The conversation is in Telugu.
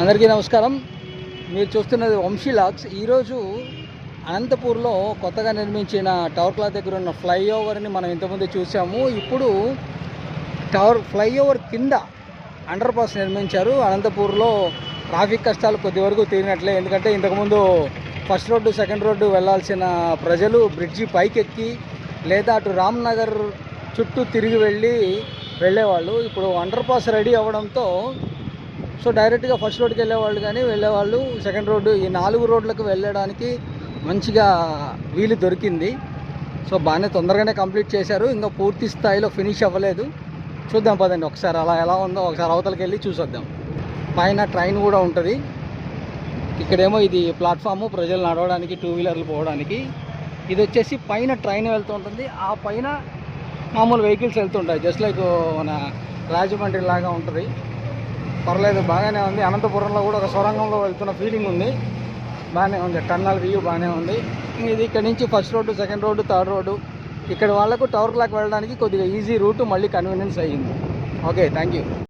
అందరికీ నమస్కారం. మీరు చూస్తున్నది వంశీ లాక్స్. ఈరోజు అనంతపూర్లో కొత్తగా నిర్మించిన టవర్ క్లాత్ దగ్గర ఉన్న ఫ్లైఓవర్ని మనం ఇంతకుముందు చూసాము ఇప్పుడు టవర్ ఫ్లైఓవర్ కింద అండర్ పాస్ నిర్మించారు. అనంతపూర్లో ట్రాఫిక్ కష్టాలు కొద్ది వరకు తీరినట్లే. ఎందుకంటే ఇంతకుముందు ఫస్ట్ రోడ్డు సెకండ్ రోడ్డు వెళ్ళాల్సిన ప్రజలు బ్రిడ్జి పైకెక్కి లేదా అటు రామ్నగర్ చుట్టూ తిరిగి వెళ్ళి వెళ్ళేవాళ్ళు. ఇప్పుడు అండర్ పాస్ రెడీ అవ్వడంతో సో డైరెక్ట్గా ఫస్ట్ రోడ్కి వెళ్ళేవాళ్ళు కానీ వెళ్ళేవాళ్ళు సెకండ్ రోడ్డు ఈ నాలుగు రోడ్లకు వెళ్ళడానికి మంచిగా వీలు దొరికింది. సో బాగానే తొందరగానే కంప్లీట్ చేశారు. ఇంకా పూర్తి స్థాయిలో ఫినిష్ అవ్వలేదు. చూద్దాం పదండి ఒకసారి అలా ఎలా ఉందో ఒకసారి అవతలకి వెళ్ళి చూసొద్దాం. పైన ట్రైన్ కూడా ఉంటుంది. ఇక్కడేమో ఇది ప్లాట్ఫాము ప్రజలు నడవడానికి టూ వీలర్లు పోవడానికి. ఇది వచ్చేసి పైన ట్రైన్ వెళ్తూ ఉంటుంది. ఆ పైన మామూలు వెహికల్స్ వెళ్తుంటాయి జస్ట్ లైక్ మన రాజమండ్రి లాగా ఉంటుంది. పర్లేదు బాగానే ఉంది. అనంతపురంలో కూడా ఒక సొరంగంలో వెళ్తున్న ఫీలింగ్ ఉంది. బాగానే ఉంది. టన్నల్ వ్యూ బాగానే ఉంది. ఇది ఇక్కడ నుంచి first road second road third road ఇక్కడ వాళ్ళకు టవర్ క్లాక్ వెళ్ళడానికి కొద్దిగా ఈజీ రూట్ మళ్ళీ కన్వీనియన్స్ అయ్యింది. Okay thank you